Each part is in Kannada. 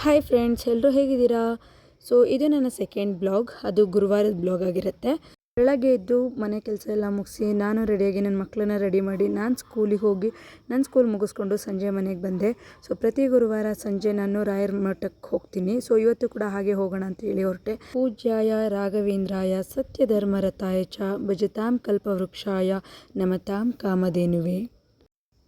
ಹಾಯ್ ಫ್ರೆಂಡ್ಸ್ ಎಲ್ಲರೂ ಹೇಗಿದ್ದೀರಾ? ಸೊ ಇದು ನನ್ನ ಸೆಕೆಂಡ್ ಬ್ಲಾಗ್ ಅದು ಗುರುವಾರದ ಬ್ಲಾಗ್ ಆಗಿರುತ್ತೆ. ಬೆಳಗ್ಗೆ ಎದ್ದು ಮನೆ ಕೆಲಸ ಎಲ್ಲ ಮುಗಿಸಿ ನಾನು ರೆಡಿಯಾಗಿ ನನ್ನ ಮಕ್ಕಳನ್ನ ರೆಡಿ ಮಾಡಿ ನಾನು ಸ್ಕೂಲಿಗೆ ಹೋಗಿ ನನ್ನ ಸ್ಕೂಲ್ ಮುಗಿಸ್ಕೊಂಡು ಸಂಜೆ ಮನೆಗೆ ಬಂದೆ. ಸೊ ಪ್ರತಿ ಗುರುವಾರ ಸಂಜೆ ನಾನು ರಾಯರ ಮಠಕ್ಕೆ ಹೋಗ್ತೀನಿ. ಸೊ ಇವತ್ತು ಕೂಡ ಹಾಗೆ ಹೋಗೋಣ ಅಂತ ಹೇಳಿ ಹೊರಟೆ. ಪೂಜ್ಯಾಯ ರಾಘವೇಂದ್ರಾಯ ಸತ್ಯಧರ್ಮರತಾಯ ಚ ಭಜತಾಂ ಕಲ್ಪವೃಕ್ಷಾಯ ನಮತಾಂ ಕಾಮಧೇನುವೆ.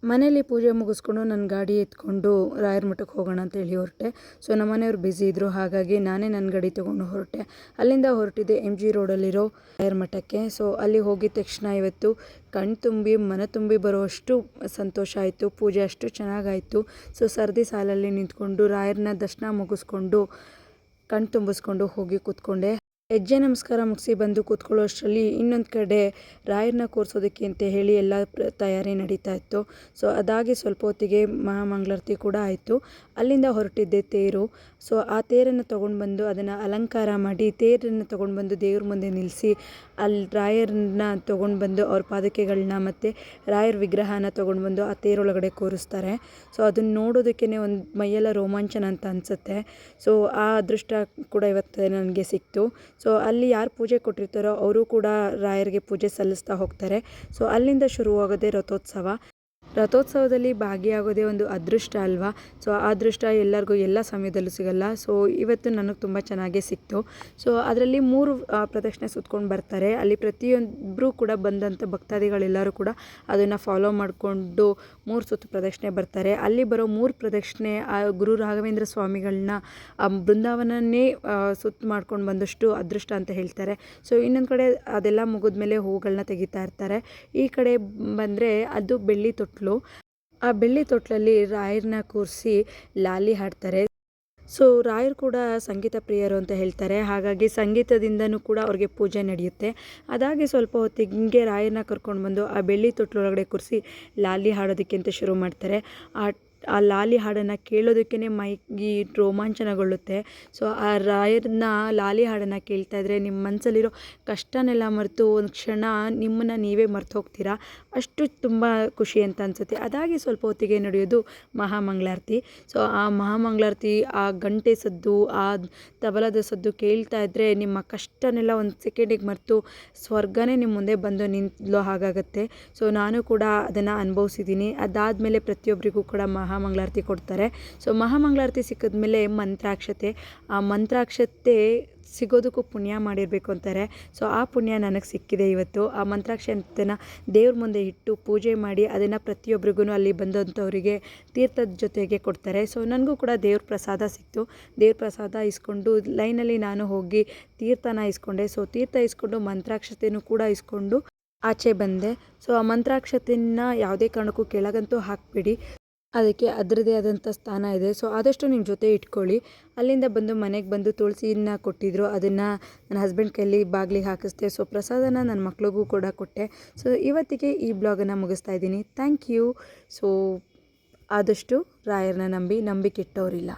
ಮನೇಲಿ ಪೂಜೆ ಮುಗಿಸ್ಕೊಂಡು ನನ್ನ ಗಾಡಿ ಎತ್ಕೊಂಡು ರಾಯರ ಮಠಕ್ಕೆ ಹೋಗೋಣ ಅಂತ ಹೇಳಿ ಹೊರಟೆ. ಸೊ ನಮ್ಮ ಮನೆಯವ್ರು ಬ್ಯುಸಿ ಇದ್ದರು ಹಾಗಾಗಿ ನಾನೇ ನನ್ನ ಗಾಡಿ ತೊಗೊಂಡು ಹೊರಟೆ. ಅಲ್ಲಿಂದ ಹೊರಟಿದ್ದೆ ಎಂ ಜಿ ರೋಡಲ್ಲಿರೋ ರಾಯರ ಮಠಕ್ಕೆ. ಸೊ ಅಲ್ಲಿ ಹೋಗಿದ ತಕ್ಷಣ ಇವತ್ತು ಕಣ್ ತುಂಬಿ, ಮನ ತುಂಬಿ ಬರುವಷ್ಟು ಸಂತೋಷ ಆಯಿತು. ಪೂಜೆ ಅಷ್ಟು ಚೆನ್ನಾಗಾಯಿತು. ಸೊ ಸರ್ದಿ ಸಾಲಲ್ಲಿ ನಿಂತ್ಕೊಂಡು ರಾಯರನ್ನ ದರ್ಶನ ಮುಗಿಸ್ಕೊಂಡು ಕಣ್ ತುಂಬಿಸ್ಕೊಂಡು ಹೋಗಿ ಕೂತ್ಕೊಂಡೆ. ಹೆಜ್ಜೆ ನಮಸ್ಕಾರ ಮುಗಿಸಿ ಬಂದು ಕೂತ್ಕೊಳ್ಳೋ ಅಷ್ಟರಲ್ಲಿ ಇನ್ನೊಂದು ಕಡೆ ರಾಯರನ್ನ ಕೂರಿಸೋದಕ್ಕೆ ಅಂತ ಹೇಳಿ ಎಲ್ಲ ತಯಾರಿ ನಡೀತಾ ಇತ್ತು. ಸೊ, ಅದಾಗಿ ಸ್ವಲ್ಪ ಹೊತ್ತಿಗೆ ಮಹಾಮಂಗಳಾರತಿ ಕೂಡ ಆಯಿತು. ಅಲ್ಲಿಂದ ಹೊರಟಿದ್ದೆ ತೇರು. ಸೊ, ಆ ತೇರನ್ನು ತೊಗೊಂಡು ಬಂದು ಅದನ್ನು ಅಲಂಕಾರ ಮಾಡಿ ತೇರನ್ನು ತೊಗೊಂಡು ಬಂದು ದೇವ್ರ ಮುಂದೆ ನಿಲ್ಲಿಸಿ ಅಲ್ಲಿ ರಾಯರನ್ನ ತೊಗೊಂಡು ಬಂದು ಅವ್ರ ಪಾದಕೆಗಳನ್ನ ಮತ್ತು ರಾಯರ ವಿಗ್ರಹನ ತೊಗೊಂಡು ಬಂದು ಆ ತೇರೊಳಗಡೆ ಕೂರಿಸ್ತಾರೆ. ಸೊ, ಅದನ್ನು ನೋಡೋದಕ್ಕೇ ಒಂದು ಮೈಯೆಲ್ಲ ರೋಮಾಂಚನ ಅಂತ ಅನಿಸುತ್ತೆ. ಸೊ, ಆ ಅದೃಷ್ಟ ಕೂಡ ಇವತ್ತು ನನಗೆ ಸಿಕ್ತು. ಸೊ ಅಲ್ಲಿ ಯಾರು ಪೂಜೆ ಕೊಟ್ಟಿರ್ತಾರೋ, ಅವರು ಕೂಡ ರಾಯರಿಗೆ ಪೂಜೆ ಸಲ್ಲಿಸ್ತಾ ಹೋಗ್ತಾರೆ. ಸೊ ಅಲ್ಲಿಂದ ಶುರುವಾಗೋದೇ ರಥೋತ್ಸವ. ರಥೋತ್ಸವದಲ್ಲಿ ಭಾಗಿಯಾಗೋದೇ ಒಂದು ಅದೃಷ್ಟ ಅಲ್ವಾ? ಸೊ ಆ ಅದೃಷ್ಟ ಎಲ್ಲರಿಗೂ ಎಲ್ಲ ಸಮಯದಲ್ಲೂ ಸಿಗಲ್ಲ. ಸೊ ಇವತ್ತು ನನಗೆ ತುಂಬ ಚೆನ್ನಾಗೇ ಸಿಕ್ತು. ಸೊ ಅದರಲ್ಲಿ ಮೂರು ಪ್ರದಕ್ಷಿಣೆ ಸುತ್ಕೊಂಡು ಬರ್ತಾರೆ. ಅಲ್ಲಿ ಪ್ರತಿಯೊಬ್ಬರು ಕೂಡ ಬಂದಂಥ ಭಕ್ತಾದಿಗಳೆಲ್ಲರೂ ಕೂಡ ಅದನ್ನು ಫಾಲೋ ಮಾಡಿಕೊಂಡು ಮೂರು ಸುತ್ತು ಪ್ರದಕ್ಷಿಣೆ ಬರ್ತಾರೆ. ಅಲ್ಲಿ ಬರೋ ಮೂರು ಪ್ರದಕ್ಷಿಣೆ, ಆ, ಗುರು ರಾಘವೇಂದ್ರ ಸ್ವಾಮಿಗಳನ್ನ ಬೃಂದಾವನನ್ನೇ ಸುತ್ತು ಮಾಡ್ಕೊಂಡು ಬಂದಷ್ಟು ಅದೃಷ್ಟ ಅಂತ ಹೇಳ್ತಾರೆ. ಸೊ ಇನ್ನೊಂದು ಕಡೆ ಅದೆಲ್ಲ ಮುಗಿದ ಮೇಲೆ ಹೂಗಳನ್ನ ತೆಗಿತಾ ಇರ್ತಾರೆ. ಈ ಕಡೆ ಬಂದರೆ ಅದು ಬೆಳ್ಳಿ ತೊಟ್ಟು ತೊಟ್ಲು ಆ ಬೆಳ್ಳಿ ತೊಟ್ಲಲ್ಲಿ ರಾಯರನ್ನ ಕೂರಿಸಿ ಲಾಲಿ ಹಾಡ್ತಾರೆ. ಸೊ, ರಾಯರು ಕೂಡ ಸಂಗೀತ ಪ್ರಿಯರು ಅಂತ ಹೇಳ್ತಾರೆ. ಹಾಗಾಗಿ ಸಂಗೀತದಿಂದನೂ ಕೂಡ ಅವ್ರಿಗೆ ಪೂಜೆ ನಡೆಯುತ್ತೆ. ಅದಾಗಿ ಸ್ವಲ್ಪ ಹೊತ್ತಿಗೆ ಹಿಂಗೆ ರಾಯರನ್ನ ಕರ್ಕೊಂಡು ಬಂದು ಆ ಬೆಳ್ಳಿ ತೊಟ್ಲೊಳಗಡೆ ಕೂರಿಸಿ ಲಾಲಿ ಹಾಡೋದಕ್ಕಿಂತ ಶುರು ಮಾಡ್ತಾರೆ. ಆ ಆ ಲಾಲಿ ಹಾಡನ್ನು ಕೇಳೋದಕ್ಕೇ ಮೈಗೆ ರೋಮಾಂಚನಗೊಳ್ಳುತ್ತೆ. ಸೊ ಆ ರಾಯರನ್ನ ಲಾಲಿ ಹಾಡನ್ನು ಕೇಳ್ತಾ ಇದ್ದರೆ ನಿಮ್ಮ ಮನಸ್ಸಲ್ಲಿರೋ ಕಷ್ಟನೆಲ್ಲ ಮರೆತು ಒಂದು ಕ್ಷಣ ನಿಮ್ಮನ್ನು ನೀವೇ ಮರೆತು ಹೋಗ್ತೀರಾ? ಅಷ್ಟು ತುಂಬ ಖುಷಿ ಅಂತ ಅನಿಸುತ್ತೆ. ಅದಾಗಿ ಸ್ವಲ್ಪ ಹೊತ್ತಿಗೆ ನಡೆಯೋದು ಮಹಾಮಂಗಳಾರತಿ. ಸೊ ಆ ಮಹಾಮಂಗಳಾರತಿ ಆ ಗಂಟೆ ಸದ್ದು, ಆ ತಬಲದ ಸದ್ದು ಕೇಳ್ತಾ ಇದ್ದರೆ ನಿಮ್ಮ ಕಷ್ಟನೆಲ್ಲ ಒಂದು ಸೆಕೆಂಡಿಗೆ ಮರೆತು ಸ್ವರ್ಗನೇ ನಿಮ್ಮ ಮುಂದೆ ಬಂದು ನಿಂತಲೋ ಹಾಗಾಗತ್ತೆ. ಸೊ ನಾನು ಕೂಡ ಅದನ್ನು ಅನುಭವಿಸಿದ್ದೀನಿ. ಅದಾದಮೇಲೆ ಪ್ರತಿಯೊಬ್ಬರಿಗೂ ಕೂಡ ಮಹಾ ಮಹಾಮಂಗಳಾರತಿ ಕೊಡ್ತಾರೆ. ಸೊ ಮಹಾಮಂಗಳಾರತಿ ಸಿಕ್ಕಿದ ಮೇಲೆ ಮಂತ್ರಾಕ್ಷತೆ, ಆ ಮಂತ್ರಾಕ್ಷತೆ ಸಿಗೋದಕ್ಕೂ ಪುಣ್ಯ ಮಾಡಿರಬೇಕು ಅಂತಾರೆ. ಸೊ ಆ ಪುಣ್ಯ ನನಗೆ ಸಿಕ್ಕಿದೆ ಇವತ್ತು. ಆ ಮಂತ್ರಾಕ್ಷತೆನ ದೇವ್ರ ಮುಂದೆ ಇಟ್ಟು ಪೂಜೆ ಮಾಡಿ ಅದನ್ನು ಪ್ರತಿಯೊಬ್ಬರಿಗೂ ಅಲ್ಲಿ ಬಂದಂಥವರಿಗೆ ತೀರ್ಥದ ಜೊತೆಗೆ ಕೊಡ್ತಾರೆ. ಸೊ ನನಗೂ ಕೂಡ ದೇವ್ರ ಪ್ರಸಾದ ಸಿಕ್ತು. ದೇವ್ರ ಪ್ರಸಾದ ಇಸ್ಕೊಂಡು ಲೈನಲ್ಲಿ ನಾನು ಹೋಗಿ ತೀರ್ಥನ ಇಸ್ಕೊಂಡೆ. ಸೊ ತೀರ್ಥ ಇಸ್ಕೊಂಡು ಮಂತ್ರಾಕ್ಷತೆಯೂ ಕೂಡ ಇಸ್ಕೊಂಡು ಆಚೆ ಬಂದೆ. ಸೊ ಆ ಮಂತ್ರಾಕ್ಷತೆಯನ್ನು ಯಾವುದೇ ಕಾರಣಕ್ಕೂ ಕೆಳಗಂತೂ ಹಾಕಬೇಡಿ. ಅದಕ್ಕೆ ಅದರದೇ ಆದಂಥ ಸ್ಥಾನ ಇದೆ. ಸೊ ಆದಷ್ಟು ನಿಮ್ಮ ಜೊತೆ ಇಟ್ಕೊಳ್ಳಿ. ಅಲ್ಲಿಂದ ಬಂದು ಮನೆಗೆ ಬಂದು ತುಳಸಿನ ಕೊಟ್ಟಿದ್ದರು ಅದನ್ನು ನನ್ನ ಹಸ್ಬೆಂಡ್ ಕೈಲಿ ಬಾಗಿಲಿಗೆ ಹಾಕಿಸ್ದೆ. ಸೊ ಪ್ರಸಾದನ ನನ್ನ ಮಕ್ಳಿಗೂ ಕೂಡ ಕೊಟ್ಟೆ. ಸೊ ಇವತ್ತಿಗೆ ಈ ಬ್ಲಾಗನ್ನು ಮುಗಿಸ್ತಾ ಇದ್ದೀನಿ. ಥ್ಯಾಂಕ್ ಯು ಸೊ ಆದಷ್ಟು ರಾಯರನ್ನ ನಂಬಿ ನಂಬಿಕೆ ಇಟ್ಟವರಿಲ್ಲ